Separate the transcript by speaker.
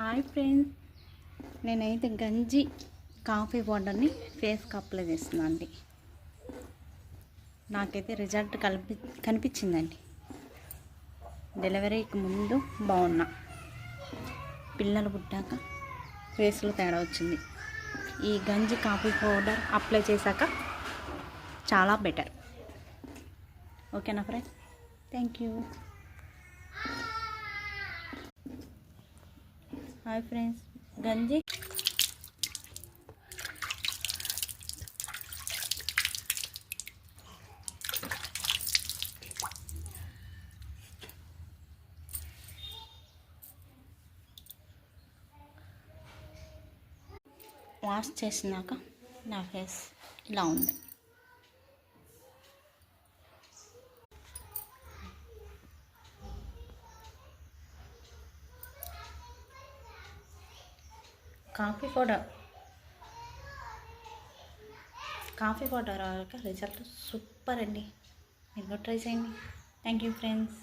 Speaker 1: Hi friends. నేనైతే గంజి coffee పౌడర్ని ఫేస్కి అప్లై చేస్తున్నాను అండి. నాకైతే రిజల్ట్ కల్పి కనిపించిందండి. డెలివరీకి ముందు బాగున్నా. పిల్లలు పుట్టాక ఫేస్లో తేడా వచ్చింది. ఈ గంజి కాఫీ పౌడర్ అప్లై చేశాక చాలా బెటర్. ఓకేనా friend thank you. Hi friends గంజి వాష్ చేసినాక నా ఫేస్ ఇలా ఉంది coffee powder. Coffee powder result super అండి. మీరు ట్రై చేయండి. Thank you friends